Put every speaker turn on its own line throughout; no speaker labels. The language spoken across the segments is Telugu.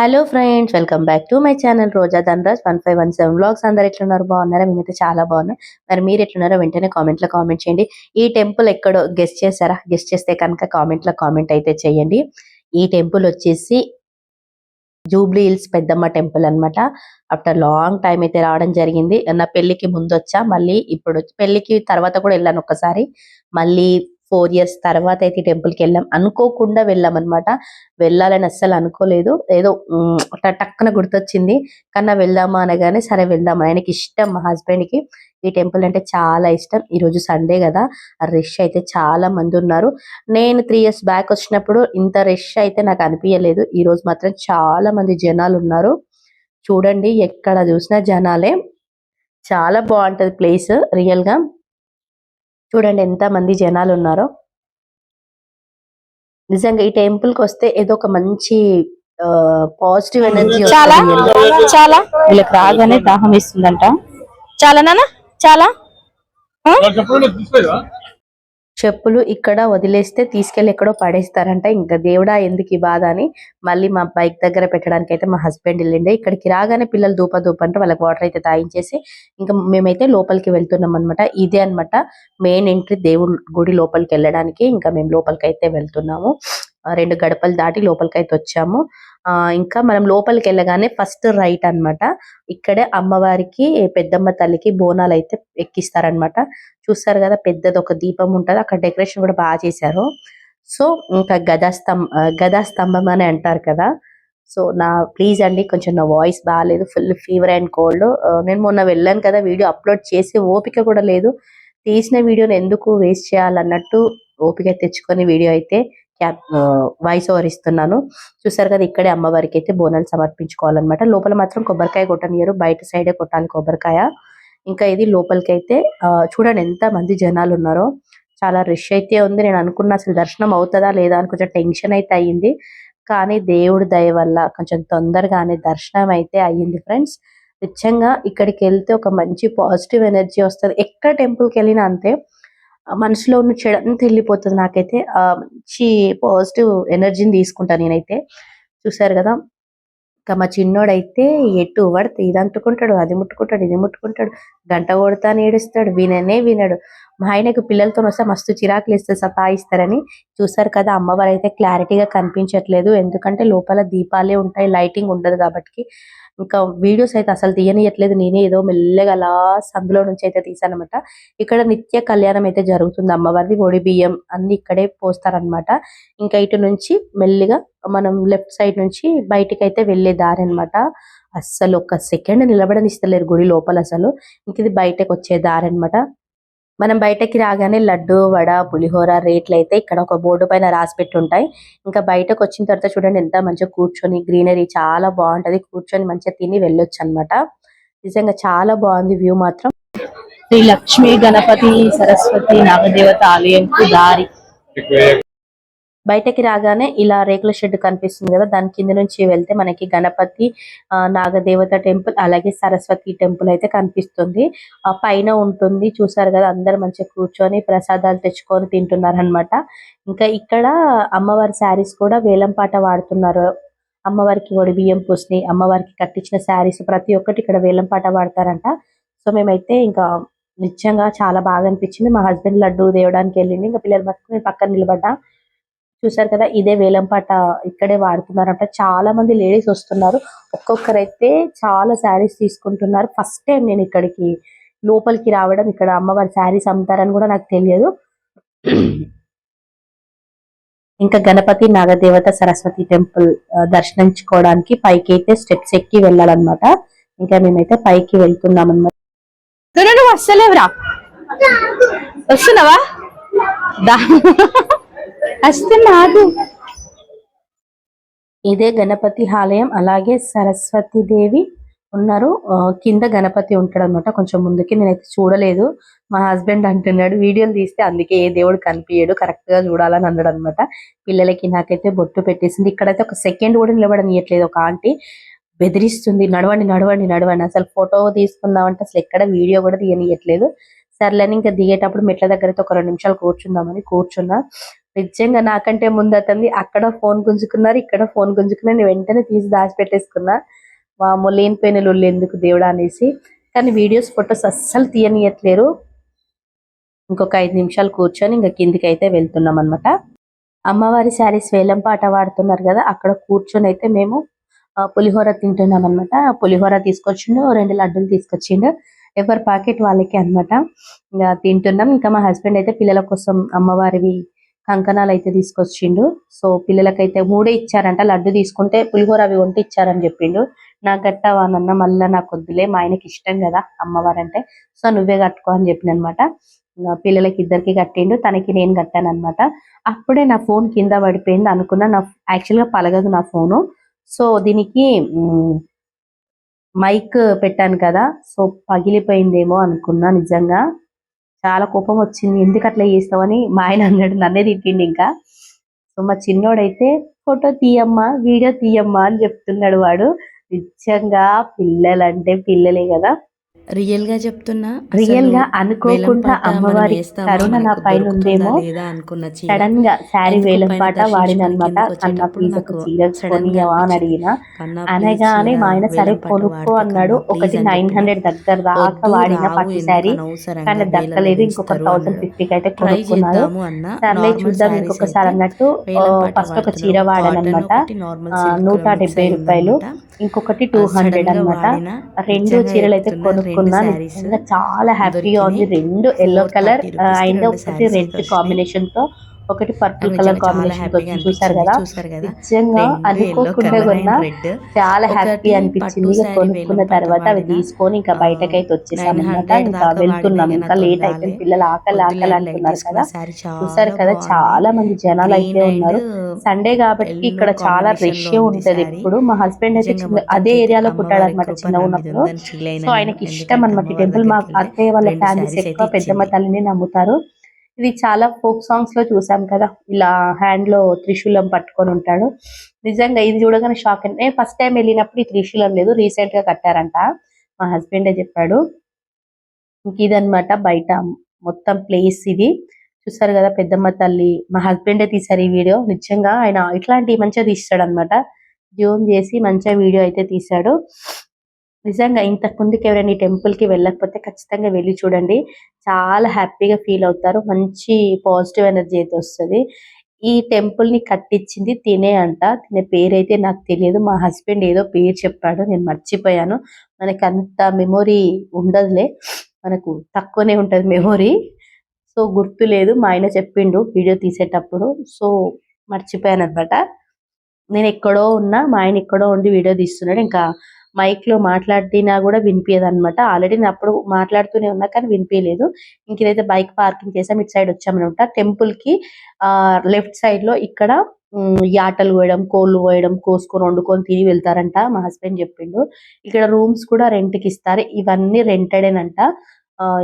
Hello friends welcome back to my channel Roja Dhanraj one five one seven blogs అందరు ఎట్లున్నారు? బాగున్నారా? మేమైతే చాలా బాగున్నాం. మరి మీరు ఎట్లున్నారో వెంటనే కామెంట్లో కామెంట్ చేయండి. ఈ టెంపుల్ ఎక్కడో గెస్ట్ చేశారా? గెస్ట్ చేస్తే కనుక కామెంట్లో కామెంట్ అయితే చేయండి. ఈ టెంపుల్ వచ్చేసి జూబ్లీ హిల్స్ పెద్దమ్మ టెంపుల్ అన్నమాట. ఆఫ్టర్ లాంగ్ టైం అయితే రావడం జరిగింది. నా పెళ్ళికి ముందు వచ్చా మళ్ళీ ఇప్పుడు పెళ్ళికి తర్వాత కూడా వెళ్ళాను ఒక్కసారి. మళ్ళీ ఫోర్ ఇయర్స్ తర్వాత అయితే టెంపుల్కి వెళ్ళాం. అనుకోకుండా వెళ్ళాం అనమాట వెళ్ళాలని అస్సలు అనుకోలేదు. ఏదో టక్కన టక్కున గుర్తొచ్చింది. కన్నా వెళ్దామా అనగానే సరే వెళ్దాం ఆయనకి ఇష్టం మా హస్బెండ్కి. ఈ టెంపుల్ అంటే చాలా ఇష్టం. ఈ రోజు సండే కదా. రష్ అయితే చాలా మంది ఉన్నారు. నేను త్రీ ఇయర్స్ బ్యాక్ వచ్చినప్పుడు ఇంత రష్ అయితే నాకు అనిపించలేదు ఈ రోజు మాత్రం చాలా మంది జనాలు ఉన్నారు. చూడండి ఎక్కడ చూసినా జనాలే. చాలా బాగుంటది ప్లేస్ రియల్గా. చూడండి ఎంత మంది జనాలు ఉన్నారో. నిజంగా ఈ టెంపుల్కి వస్తే ఏదో ఒక మంచి పాజిటివ్ ఎనర్జీ
చాలా చాలా వీళ్ళకి రాగానే దాహం వేస్తుందంట. చాలా నాన్న చాలా?
చెప్పులు ఇక్కడ వదిలేస్తే తీసుకెళ్ళి ఎక్కడో పడేస్తారంట. ఇంకా దేవుడా ఎందుకు ఈ బాధ అని మళ్ళీ మా బైక్ దగ్గర పెట్టడానికి అయితే మా హస్బెండ్ వెళ్ళిండే. ఇక్కడికి రాగానే పిల్లలు దూప దూప అంటే వాళ్ళకి వాటర్ అయితే తాగించేసి ఇంకా మేమైతే లోపలికి వెళ్తున్నాం అనమాట ఇదే అన్నమాట మెయిన్ ఎంట్రీ దేవుడి గుడి లోపలికి వెళ్ళడానికి. ఇంకా మేము లోపలికి అయితే వెళ్తున్నాము రెండు గడపలు దాటి లోపలికి అయితే వచ్చాము. ఇంకా మనం లోపలికి వెళ్ళగానే ఫస్ట్ రైట్ అన్నమాట. ఇక్కడే అమ్మవారికి పెద్దమ్మ తల్లికి బోనాలు అయితే ఎక్కిస్తారనమాట చూస్తారు కదా పెద్దది ఒక దీపం ఉంటది. అక్కడ డెకరేషన్ కూడా బాగా చేశారు. సో ఇంకా గదా గదాస్తంభం గదా స్తంభం అని అంటారు కదా. సో నా ప్లీజ్ అండి కొంచెం నా వాయిస్ బాగాలేదు. Full fever and cold. నేను మొన్న వెళ్ళాను కదా వీడియో అప్లోడ్ చేసే ఓపిక కూడా లేదు. తీసిన వీడియోని ఎందుకు వేస్ట్ చేయాలన్నట్టు ఓపిక తెచ్చుకొని వీడియో అయితే క్యాప్ వాయిస్ ఓవర్ ఇస్తున్నాను. చూసారు కదా ఇక్కడే అమ్మవారికి అయితే బోనాలు సమర్పించుకోవాలన్నమాట. లోపల మాత్రం కొబ్బరికాయ కొట్టనియరు బయట సైడే కొట్టాలి కొబ్బరికాయ. ఇంకా ఇది లోపలికి అయితే చూడండి ఎంత మంది జనాలు ఉన్నారో. చాలా రష్ అయితే ఉంది. నేను అనుకున్న అసలు దర్శనం అవుతుందా లేదా అని కొంచెం టెన్షన్ అయితే అయ్యింది. కానీ దేవుడి దయ వల్ల కొంచెం తొందరగానే దర్శనం అయితే అయ్యింది ఫ్రెండ్స్ నిజంగా ఇక్కడికి వెళ్తే ఒక మంచి పాజిటివ్ ఎనర్జీ వస్తుంది. ఎక్కడ టెంపుల్కి వెళ్ళినా అంతే. మనసులో ఉన్న చెడు అంతా వెళ్ళిపోతుంది నాకైతే. ఆ మంచి పాజిటివ్ ఎనర్జీని తీసుకుంటాను నేనైతే. చూసారు కదా? ఇంకా మా చిన్నోడైతే ఎటు పడితే ఇది అంటుకుంటాడు అది ముట్టుకుంటాడు ఇది ముట్టుకుంటాడు గంట కొడతాను ఏడుస్తాడు విననే వినడు. మా ఆయనకు పిల్లలతో వస్తే మస్తు చిరాకులు ఇస్తే సతాయిస్తారని చూసారు కదా అమ్మవారు అయితే క్లారిటీగా కనిపించట్లేదు. ఎందుకంటే లోపల దీపాలే ఉంటాయి లైటింగ్ ఉండదు కాబట్టి. ఇంకా వీడియోస్ అయితే అసలు తీయనియట్లేదు. నేనే ఏదో మెల్లగా అలా సందులో నుంచి అయితే తీసానమాట ఇక్కడ నిత్య కళ్యాణం అయితే జరుగుతుంది. అమ్మవారిది ఒడి బియ్యం అన్ని ఇక్కడే పోస్తారనమాట ఇంకా ఇటు నుంచి మెల్లిగా మనం లెఫ్ట్ సైడ్ నుంచి బయటికి అయితే వెళ్ళే దారి అన్నమాట. అస్సలు ఒక సెకండ్ నిలబడనిస్తలేరు గుడి లోపల అసలు. ఇంక ఇది బయటకు వచ్చే దారి అన్నమాట. మనం బయటకి రాగానే లడ్డు వడ పులిహోర రేట్లు అయితే ఇక్కడ ఒక బోర్డు పైన రాసి పెట్టి ఉంటాయి ఇంకా బయటకు వచ్చిన తర్వాత చూడండి ఎంత మంచిగా కూర్చొని గ్రీనరీ చాలా బాగుంటది. కూర్చొని మంచిగా తిని వెళ్ళొచ్చు అన్నమాట నిజంగా చాలా బాగుంది వ్యూ మాత్రం.
శ్రీ లక్ష్మీ గణపతి సరస్వతి నాగదేవత ఆలయంకు దారి.
బయటకి రాగానే ఇలా రేకుల షెడ్ కనిపిస్తుంది కదా దాని కింద నుంచి వెళ్తే మనకి గణపతి ఆ, నాగదేవత టెంపుల్ అలాగే సరస్వతి టెంపుల్ అయితే కనిపిస్తుంది. ఆ పైన ఉంటుంది. చూసారు కదా అందరు మంచిగా కూర్చొని ప్రసాదాలు తెచ్చుకొని తింటున్నారు అన్నమాట ఇంకా ఇక్కడ అమ్మవారి శారీస్ కూడా వేలం పాట వాడుతున్నారు. అమ్మవారికి ఒడి బియ్యం పూసిని అమ్మవారికి కట్టించిన శారీస్ ప్రతి ఒక్కటి ఇక్కడ వేలం పాట వాడతారంట. సో మేమైతే ఇంకా నిజంగా చాలా బాగా అనిపించింది. మా హస్బెండ్ లడ్డు దేవడానికి వెళ్ళింది ఇంకా పిల్లలు పట్టుకుని పక్కన నిలబడ్డా. చూసారు కదా ఇదే వేలంపాట ఇక్కడే వాడుతున్నారంట. చాలా మంది లేడీస్ వస్తున్నారు. ఒక్కొక్కరైతే చాలా శారీస్ తీసుకుంటున్నారు. ఫస్ట్ టైం నేను ఇక్కడికి లోపలికి రావడం ఇక్కడ అమ్మవారి శారీస్ అమ్ముతారని కూడా నాకు తెలియదు. ఇంకా గణపతి నాగదేవత సరస్వతి టెంపుల్ దర్శించుకోవడానికి పైకి అయితే స్టెప్స్ ఎక్కి వెళ్ళాలన్నమాట. ఇంకా మేమైతే పైకి వెళ్తున్నాం అన్నమాట
నువ్వు వస్తలేవురా? వస్తున్నావా? దా వస్తున్నాదు
ఇదే గణపతి ఆలయం అలాగే సరస్వతి దేవి ఉన్నారు. కింద గణపతి ఉంటాడు అనమాట కొంచెం ముందుకి. నేనైతే చూడలేదు. మా హస్బెండ్ అంటున్నాడు వీడియోలు తీస్తే అందుకే ఏ దేవుడు కనిపించడు కరెక్ట్గా చూడాలని అన్నాడు అనమాట పిల్లలకి నాకైతే బొట్టు పెట్టేసింది. ఇక్కడైతే ఒక సెకండ్ కూడా నిలబడనియట్లేదు. ఒక ఆంటీ బెదిరిస్తుంది నడవండి నడవండి నడవండి. అసలు ఫోటో తీసుకుందామంటే అసలు ఎక్కడ వీడియో కూడా తీయనియట్లేదు. సర్లేని ఇంకా దిగేటప్పుడు మెట్ల దగ్గరైతే ఒక రెండు నిమిషాలు కూర్చుందామని కూర్చున్నా. నిజంగా నాకంటే ముందు అతన్ని అక్కడ ఫోన్ గుంజుకున్నారు ఇక్కడ ఫోన్ గుంజుకున్నారు. నేను వెంటనే తీసి దాచిపెట్టేసుకున్నా. వాము లేనిపోయిన లొల్లి ఎందుకు దేవుడా అనేసి. కానీ వీడియోస్ ఫొటోస్ అస్సలు తీయనియట్లేరు. ఇంకొక ఐదు నిమిషాలు కూర్చొని ఇంకా కిందికి అయితే వెళ్తున్నాం అనమాట అమ్మవారి శారీస్ వేలం పాట వాడుతున్నారు కదా అక్కడ కూర్చొని అయితే మేము పులిహోర తింటున్నాం అనమాట పులిహోర తీసుకొచ్చిండు రెండు లడ్డూలు తీసుకొచ్చిండు. ఎవరి పాకెట్ వాళ్ళకి అన్నమాట. ఇంకా తింటున్నాం. ఇంకా మా హస్బెండ్ అయితే పిల్లల కోసం అమ్మవారివి కంకణాలు అయితే తీసుకొచ్చిండు. సో పిల్లలకైతే మూడే ఇచ్చారంట. లడ్డు తీసుకుంటే పులిహోర అవి వంటి ఇచ్చారని చెప్పిండు. నాకు కట్టవానన్న మళ్ళీ నాకు వద్దులే మా ఆయనకి ఇష్టం కదా అమ్మవారు అంటే సో నువ్వే కట్టుకో అని చెప్పిన అనమాట పిల్లలకి ఇద్దరికి కట్టిండు. తనకి నేను కట్టాను అనమాట అప్పుడే నా ఫోన్ కింద పడిపోయింది అనుకున్నా. నా యాక్చువల్గా పలగదు నా ఫోను. సో దీనికి మైక్ పెట్టాను కదా. సో పగిలిపోయిందేమో అనుకున్నా నిజంగా. చాలా కోపం వచ్చింది. ఎందుకు అట్లా చేస్తావని మా ఆయన అన్నాడు. నన్నే తిట్టిండి ఇంకా. సో మా చిన్నోడైతే ఫోటో తీయమ్మా వీడియో తీయమ్మా అని చెప్తున్నాడు వాడు. నిజంగా పిల్లలంటే పిల్లలే కదా.
రియల్గా చెప్తున్నా
రియల్గా అనుకోకుండా అమ్మవారి కరుణ నా పైన ఉందేమో సడన్గా శారీ వేలం పాట వాడినమాట అన్న ప్లీజ్ ఒక చీర కొనియవా అని అడిగిన. అనగానే మా ఆయన సరే కొనుక్కో అన్నాడు. ఒకటి నైన్ హండ్రెడ్ దగ్గర దాకా వాడిన పట్టు శారీ. కానీ దక్కలేదు ఇంకొక థౌసండ్ ఫిఫ్టీకి అయితే కొనుక్కున్నాడు. సర్లే చూద్దాం ఇంకొకసారి అన్నట్టు ఫస్ట్ ఒక చీర వాడానమాట నూట డెబ్బై రూపాయలు ఇంకొకటి టూ హండ్రెడ్ అన్నమాట. రెండు చీరలు అయితే కొనుక్కున్నా నిజంగా చాలా హ్యాపీగా ఉంది. రెండు ఎల్లో కలర్ అండ్ ఒకటి రెడ్ కాంబినేషన్తో ఒకటి పర్పుల్ కలర్ కాంబినేషన్ చూసారు కదా? నిజంగా అనుకోకుండా కొన్నా చాలా హ్యాపీ అనిపించింది. కొనుక్కున్న తర్వాత అవి తీసుకొని ఇంకా బయటకైతే వచ్చేసాం అనమాట ఇంకా వెళ్తున్నాం. ఇంకా లేట్ అయిపోయింది పిల్లలు ఆకలి ఆకలి అంటున్నారు కదా? చూసారు కదా? చాలా మంది జనాలు అయితే ఉన్నారు. సండే కాబట్టి ఇక్కడ చాలా రష్ ఉంటది. ఎప్పుడు మా హస్బెండ్ అయితే అదే ఏరియాలో పుట్టాడు అనమాట చిన్న ఉన్నప్పుడు. సో ఆయనకి ఇష్టం అనమాట టెంపుల్ మా అత్తయ్య వాళ్ళ ఫ్యామిలీస్ ఎక్కువ పెద్దమ్మ తల్లిని నమ్ముతారు. ఇది చాలా ఫోక్ సాంగ్స్లో చూసాం కదా. ఇలా హ్యాండ్లో త్రిశూలం పట్టుకొని ఉంటాడు. నిజంగా ఇది చూడగానే షాక్ నేను ఫస్ట్ టైం వెళ్ళినప్పుడు ఈ త్రిశూలం లేదు రీసెంట్గా కట్టారంట. మా హస్బెండే చెప్పాడు. ఇంక ఇదన్నమాట బయట మొత్తం ప్లేస్ ఇది. చూసారు కదా పెద్దమ్మ తల్లి మా హస్బెండే తీశారు ఈ వీడియో నిజంగా ఆయన ఇట్లాంటి మంచిగా తీస్తాడు అనమాట జూమ్ చేసి మంచిగా వీడియో అయితే తీశాడు. నిజంగా ఇంతకుముందుకు ఎవరైనా ఈ టెంపుల్కి వెళ్ళకపోతే ఖచ్చితంగా వెళ్ళి చూడండి. చాలా హ్యాపీగా ఫీల్ అవుతారు. మంచి పాజిటివ్ ఎనర్జీ అయితే వస్తుంది. ఈ టెంపుల్ని కట్టించింది తినే అంట. తినే పేరైతే నాకు తెలియదు. మా హస్బెండ్ ఏదో పేరు చెప్పాడు. నేను మర్చిపోయాను. మనకి అంత మెమొరీ ఉండదులే. మనకు తక్కువనే ఉంటది మెమొరీ సో గుర్తు లేదు. మా ఆయన చెప్పిండు వీడియో తీసేటప్పుడు. సో మర్చిపోయాను అనమాట నేను ఎక్కడో ఉన్నా మా ఆయన ఎక్కడో ఉండి వీడియో తీస్తున్నాడు. ఇంకా మైక్లో మాట్లాడినా కూడా వినిపించదు అనమాట ఆల్రెడీ నేను అప్పుడు మాట్లాడుతూనే ఉన్నా కానీ వినిపించలేదు ఇంక ఇదైతే బైక్ పార్కింగ్ చేసాం ఇటు సైడ్ వచ్చామనమాట టెంపుల్కి లెఫ్ట్ సైడ్లో ఇక్కడ యాటలు పోయడం కోళ్ళు పోయడం కోసుకొని వండుకొని తిని వెళ్తారంట మా హస్బెండ్ చెప్పిండు. ఇక్కడ రూమ్స్ కూడా రెంట్కి ఇస్తారు. ఇవన్నీ రెంటెడేనంట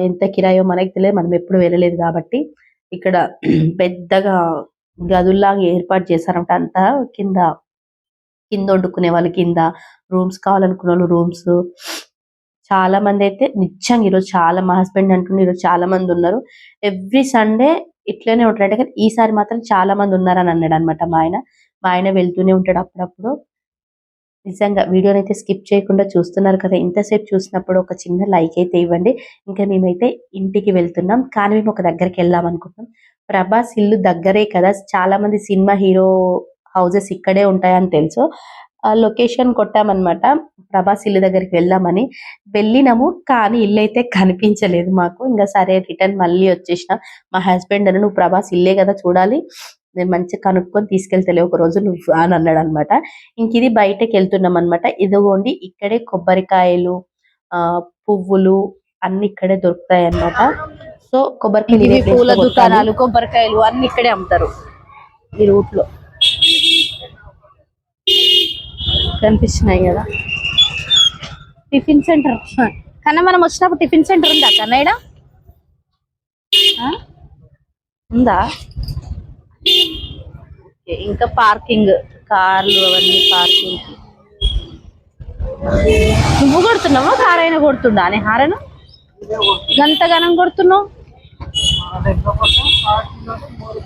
ఎంత కిరాయో మనకి తెలియదు మనం ఎప్పుడు వెళ్ళలేదు కాబట్టి ఇక్కడ పెద్దగా గదుల్లాగా ఏర్పాటు చేశారంట. అంతా కింద కింద వండుకునే వాళ్ళు కింద రూమ్స్ కావాలనుకునే వాళ్ళు రూమ్స్. చాలా మంది అయితే నిజంగా ఈరోజు చాలా మా హస్బెండ్ అంటుండే ఈరోజు చాలా మంది ఉన్నారు. ఎవ్రీ సండే ఇట్లనే ఉంటారంటే కానీ ఈసారి మాత్రం చాలా మంది ఉన్నారని అన్నాడు అనమాట మా ఆయన. మా ఆయన వెళ్తూనే ఉంటాడు అప్పుడప్పుడు. నిజంగా వీడియోని అయితే స్కిప్ చేయకుండా చూస్తున్నారు కదా ఇంతసేపు చూసినప్పుడు ఒక చిన్న లైక్ అయితే ఇవ్వండి. ఇంకా మేమైతే ఇంటికి వెళ్తున్నాం. కానీ మేము ఒక దగ్గరికి వెళ్దాం అనుకుంటున్నాం. ప్రభాస్ ఇల్లు దగ్గరే కదా చాలా మంది సినిమా హీరో హౌసెస్ ఇక్కడే ఉంటాయని తెలుసు. ఆ లొకేషన్ కొట్టామన్నమాట. ప్రభాస్ ఇల్లు దగ్గరికి వెళ్దామని. వెళ్ళినాము కానీ ఇల్లు అయితే కనిపించలేదు మాకు. ఇంకా సరే రిటర్న్ మళ్ళీ వచ్చేసిన. మా హస్బెండ్ అని నువ్వు ప్రభాస్ ఇల్లే కదా చూడాలి. నేను మంచిగా కనుక్కొని తీసుకెళ్తలే ఒక రోజు నువ్వు అని అన్నాడు అనమాట ఇంక ఇది బయటకు వెళ్తున్నాం అనమాట ఇదిగోండి ఇక్కడే కొబ్బరికాయలు ఆ పువ్వులు అన్ని ఇక్కడే దొరుకుతాయి అన్నమాట సో కొబ్బరికాయలు
పూల. దుకాణాలు కొబ్బరికాయలు అన్ని ఇక్కడే అమ్ముతారు.
ఈ రూట్లో కనిపిస్తున్నాయి కదా.
Tiffin centre. కన్నా మనం వచ్చినప్పుడు టిఫిన్ సెంటర్ ఉందా కన్నా ఉందా? ఇంకా పార్కింగ్ కార్లు అవన్నీ పార్కింగ్. నువ్వు కొడుతున్నావా? కార్ అయినా కొడుతుండా అని హారను? గంతగనం కొడుతున్నావు?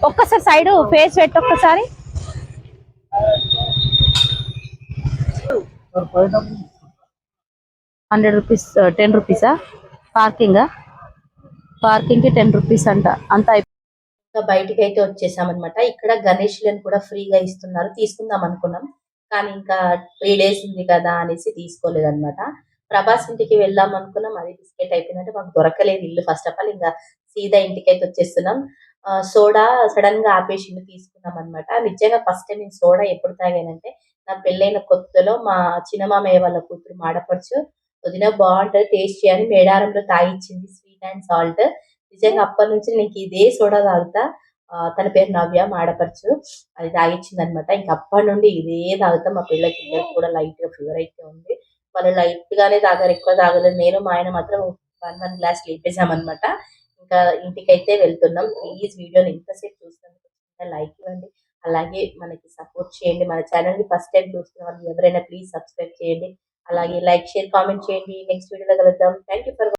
ఒక్కసారి సైడ్ ఫేస్ పెట్టి ఒక్కసారి. హండ్రెడ్ రూపీస్ టెన్ రూపీసా? పార్కింగ్? పార్కింగ్కి టెన్ రూపీస్ అంట అంత
బయటికి అయితే వచ్చేసామన్నమాట. ఇక్కడ గణేష్లను కూడా ఫ్రీగా ఇస్తున్నారు. తీసుకుందాం అనుకున్నాం. కానీ ఇంకా త్రీ డేస్ ఉంది కదా అనేసి తీసుకోలేదన్నమాట. ప్రభాస్ ఇంటికి వెళ్దాం అనుకున్నాం. అది బిస్కెట్ అయిపోయిందంటే మాకు దొరకలేదు ఇల్లు. ఫస్ట్ ఆఫ్ ఆల్ ఇంకా సీదా ఇంటికి అయితే వచ్చేస్తున్నాం. ఆ, సోడా సడన్గా ఆపేసి తీసుకున్నాం అనమాట నిజంగా ఫస్ట్ టైం నేను సోడా ఎప్పుడు తాగానంటే నా పెళ్ళైన కొత్తలో మా చిన్నమామయ్య వాళ్ళ కూతురు మాడపడుచు వదిన బాగుంటది టేస్ట్ చేయని మేడారంలో తాగిచ్చింది. స్వీట్ అండ్ సాల్ట్ నిజంగా అప్పటి నుంచి నేను ఇదే సోడా తాగుతా. ఆ, తన పేరు నవ్య మాడపరచు అది తాగిచ్చింది అనమాట ఇంకా అప్పటి నుండి ఇదే తాగుతా. మా పిల్లలకి కూడా లైట్గా ఫీవర్ అయితే ఉంది. వాళ్ళు లైట్ గానే తాగారు. ఎక్కువ తాగలేదు. నేను మా ఆయన మాత్రం వన్ వన్ గ్లాస్ లేపేసామన్నమాట ఇంకా ఇంటికైతే వెళ్తున్నాం. ప్లీజ్ వీడియోని ఎంతసేపు చూసినందుకు లైక్ ఇవ్వండి. అలాగే మనకి సపోర్ట్ చేయండి. మన ఛానల్ని ఫస్ట్ టైం చూస్తున్న వాళ్ళు ఎవరైనా ప్లీజ్ సబ్స్క్రైబ్ చేయండి. అలాగే లైక్ షేర్ కామెంట్ చేయండి. నెక్స్ట్ వీడియోలో కలుద్దాం. Thank you for